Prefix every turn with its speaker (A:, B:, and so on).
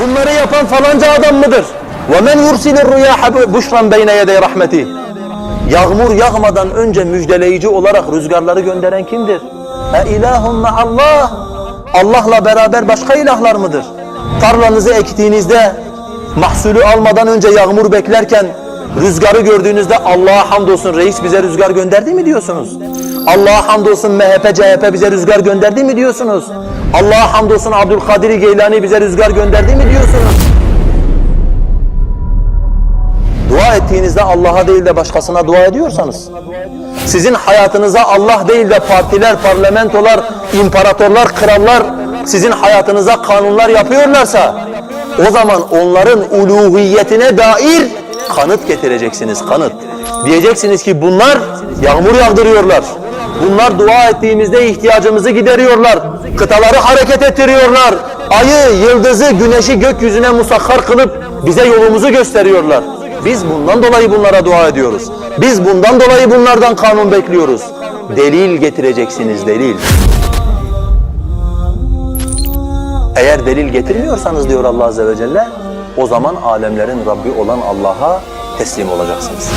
A: Bunları yapan falanca adam mıdır? وَمَنْ يُرْسِلِ الرُّيَاحَ بُشْرًا بَيْنَ يَدَيْ رَحْمَتِهِ Yağmur yağmadan önce müjdeleyici olarak rüzgarları gönderen kimdir? E ilahun Allah. Allah'la beraber başka ilahlar mıdır? Tarlanızı ektiğinizde mahsulü almadan önce yağmur beklerken rüzgarı gördüğünüzde Allah'a hamdolsun reis bize rüzgar gönderdi mi diyorsunuz? Allah'a hamdolsun MHP, CHP bize rüzgar gönderdi mi diyorsunuz? Allah'a hamdolsun Abdülkadir Geylani bize rüzgar gönderdi mi diyorsunuz? Dua ettiğinizde Allah'a değil de başkasına dua ediyorsanız, sizin hayatınıza Allah değil de partiler, parlamentolar, imparatorlar, krallar sizin hayatınıza kanunlar yapıyorlarsa, o zaman onların uluhiyetine dair kanıt getireceksiniz, kanıt. Diyeceksiniz ki bunlar yağmur yağdırıyorlar. Bunlar dua ettiğimizde ihtiyacımızı gideriyorlar. Kıtaları hareket ettiriyorlar. Ayı, yıldızı, güneşi gökyüzüne musakhar kılıp bize yolumuzu gösteriyorlar. Biz bundan dolayı bunlara dua ediyoruz. Biz bundan dolayı bunlardan kanun bekliyoruz. Delil getireceksiniz, delil. Eğer delil getirmiyorsanız diyor Allah Azze ve Celle, o zaman alemlerin Rabbi olan Allah'a teslim olacaksınız.